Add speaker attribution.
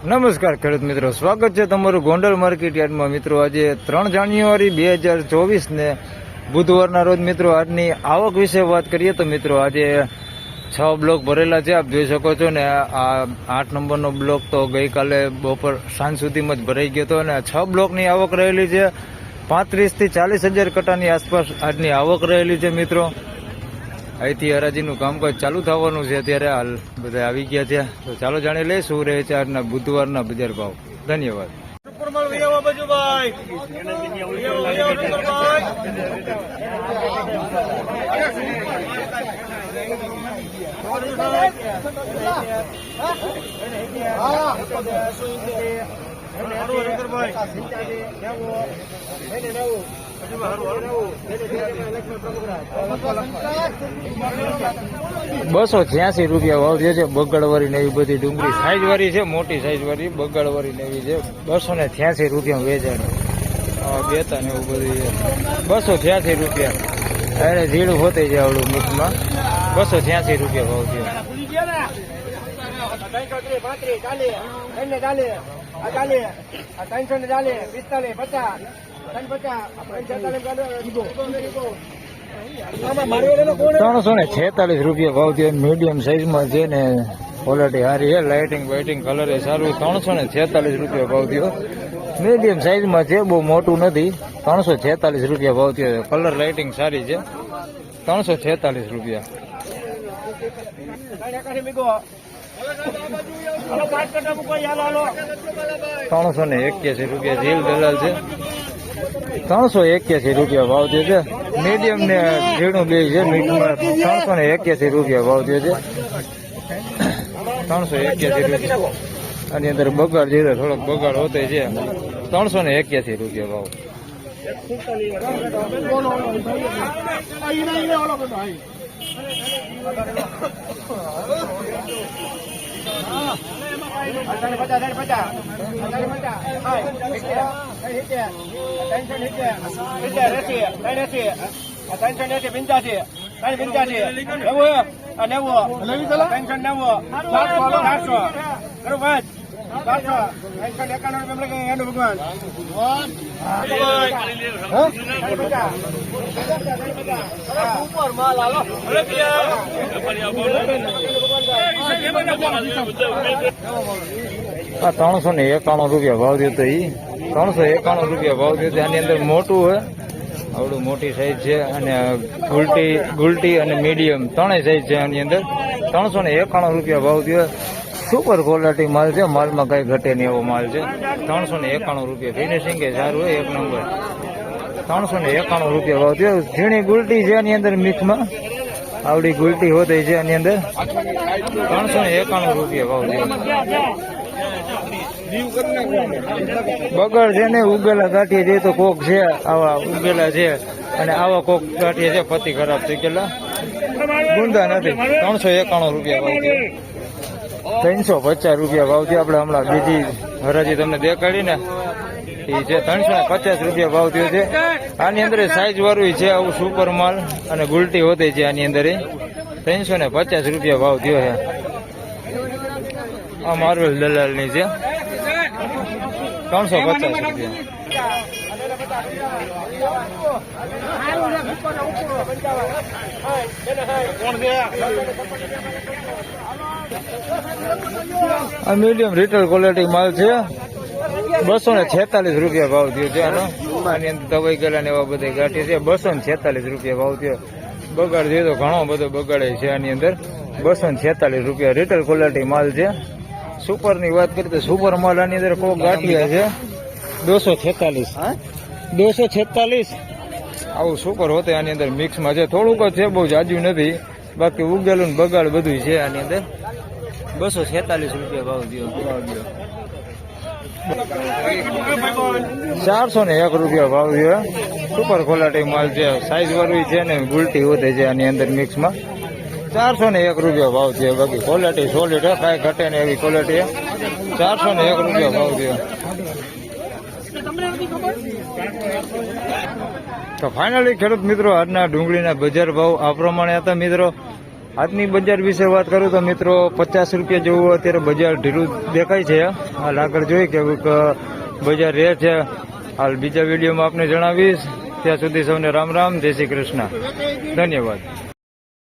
Speaker 1: નમસ્કાર ખેડૂત મિત્રો, સ્વાગત છે તમારું ગોંડલ માર્કેટ યાર્ડમાં. મિત્રો, આજે ત્રણ જાન્યુઆરી બે હજાર ચોવીસને બુધવારના રોજ મિત્રો, આજની આવક વિશે વાત કરીએ તો મિત્રો, આજે છ બ્લોક ભરેલા છે, આપ જોઈ શકો છો ને, આ આઠ નંબરનો બ્લોક તો ગઈકાલે બપોર સાંજ સુધીમાં જ ભરાઈ ગયો હતો અને છ બ્લોકની આવક રહેલી છે. પાંત્રીસથી ચાલીસ હજાર કટાની આસપાસ આજની આવક રહેલી છે મિત્રો. અહીંથી હરાજીનું કામકાજ ચાલુ થવાનું છે અત્યારે હાલ બધા આવી ગયા છે તો ચાલો જાણી લઈએ શું રહે છે આજના બુધવારના બજાર ભાવ ધન્યવાદ
Speaker 2: સુપરમાલ
Speaker 1: બસો છ્યાસી રૂપિયા ભાવ જે છે બગડવાળી ને એવી બધી ડુંગળી. સાઈઝ વાળી છે મોટી સાઈઝ વાળી બગડવાળી ને એવી છે. બસો ને છ્યાસી રૂપિયા વેચાણ. બેતા ને એવું બધું છે. બસો છ્યાસી રૂપિયા. અરે ઝીણું હોતે છે આવડું મિક્સમાં બસો છ્યાસી રૂપિયા ભાવ છે.
Speaker 2: આ ચાલીસ, આ ત્રણસો ને ચાલે પિસ્તાલીસ, પચાસ, ત્રણ?
Speaker 1: ત્રણસો ને છેતાલીસ રૂપિયા ભાવ થયો. મીડિયમ સાઈઝમાં છે ને ક્વોલિટી સારી છે. લાઇટિંગ બાઇટિંગ કલર એ સારું. ત્રણસો ને છેતાલીસ રૂપિયા ભાવ થયો. મીડિયમ સાઈઝમાં છે બહુ મોટું નથી. ત્રણસો છેતાલીસ રૂપિયા ભાવ થયો. કલર લાઇટિંગ સારી છે. ત્રણસો છેતાલીસ રૂપિયા. ત્રણસો ને એક્યાસી રૂપિયા ઝીલ દલાલ છે. ત્રણસો એક્યાસી રૂપિયા ભાવ થયો છે. મીડિયમ ને ઝીણું બે છે મીડિયમમાં ત્રણસો ને એક્યાસી રૂપિયા ભાવ થયો છે. ત્રણસો એક્યાસી રૂપિયા. આની અંદર બગાડ જે થોડોક બગાડ હોતે છે. ત્રણસો ને એક્યાસી રૂપિયા ભાવ.
Speaker 2: ત્રણસો એંસી, પંચ્યાસી, ત્રણ પંચ્યાસી, નેવું, નેવું, ત્રણસો નેવું, ચારસો, એકાણું
Speaker 1: ત્રણસો ને એકાણું રૂપિયા ભાવ દે તો ઈ. ત્રણસો એકાણું રૂપિયા ભાવ દે આની અંદર મોટું હે. આવડું મોટી સાઈઝ છે અને ગુલટી ગુલટી અને મીડિયમ ત્રણેય સાઈઝ છે આની અંદર. ત્રણસો ને એકાણું રૂપિયા ભાવ થયો. સુપર ક્વોલિટી માલ છે. માલમાં કઈ ઘટે નહીં એવો માલ છે. ત્રણસો ને એકાણું રૂપિયા ફિનિશિંગ સારું હોય, એક નંબર ત્રણસો ને એકાણું રૂપિયા ભાવ થયો. ઝીણી ગુલટી છે એની અંદર મિક્સમાં. આવડી ગુલટી હોતી છે એની અંદર. ત્રણસો ને એકાણું રૂપિયા ભાવ થયો. બગડ છે ને, ઉગેલા ગાંઠીએ છે તો કોક છે, આવા ઉગેલા છે. અને આવા કોક ગાંઠિયા છે, પતિ ખરાબ થઈ ગયેલા. ગુંદા નથી. ત્રણસો એકાણું રૂપિયા ભાવ છે ત્રણસો પચાસ રૂપિયા ભાવ છે આપણે હમણાં બીજી હરાજી તમને દેખાડી ને એ છે ત્રણસો ને પચાસ રૂપિયા ભાવ થયો છે. આની અંદર સાઈઝ વાળું છે આવું સુપર માલ અને ગુલટી હોતી છે આની અંદર ત્રણસો ને પચાસ રૂપિયા ભાવ થયો છે. આ માર્વેલ દલાલની છે. ત્રણસો પચાસ રૂપિયા. આ મીડિયમ રિટેલ ક્વોલિટી માલ છે. બસો ને છેતાલીસ રૂપિયા ભાવ થયો છે આનો. આની અંદર દવાઈ ગયેલા ને એવા બધા ગાંઠી છે. બસો ને છેતાલીસ રૂપિયા ભાવ થયો. બગાડ થયો તો ઘણો બધો બગાડે છે આની અંદર. બસો ને છેતાલીસ રૂપિયા રિટેલ ક્વોલિટી માલ છે. સુપરની વાત કરીએ તો સુપર માલ આની અંદર કોક ગાંઠિયા છે. દોસો છેતાલીસ. દોસો છેતાલીસ. આવું સુપર હોતે આની અંદર મિક્સમાં છે. થોડુંક જ છે બહુ જાજુ નથી. બાકી ઉગેલું બગાડ બધું છે આની અંદર. બસો છેતાલીસ રૂપિયા ભાવ દો દો ચારસો ને એક રૂપિયા ભાવ છે સુપર ક્વોલિટી માલ છે. સાઈઝ વાળું છે ને ગુલટી વધે છે આની અંદર મિક્સમાં. ચારસો ને એક રૂપિયા ભાવ છે બાકી ક્વોલિટી સોલિડ કાંઈ ઘટે ને એવી ક્વોલિટી ચારસો ને એક રૂપિયા ભાવ છે તો ફાઇનલી ખેડૂત મિત્રો, આજના ડુંગળીના બજાર ભાવ આ પ્રમાણે હતા મિત્રો. આજની બજાર વિશે વાત કરું તો મિત્રો, પચાસ રૂપિયા જેવું અત્યારે બજાર ઢીલું દેખાય છે. હાલ આગળ જોઈ કે બજાર રહે છે. હાલ બીજા વિડીયોમાં આપને જણાવીશ. ત્યાં સુધી સૌને રામ રામ, જય શ્રી કૃષ્ણ. ધન્યવાદ.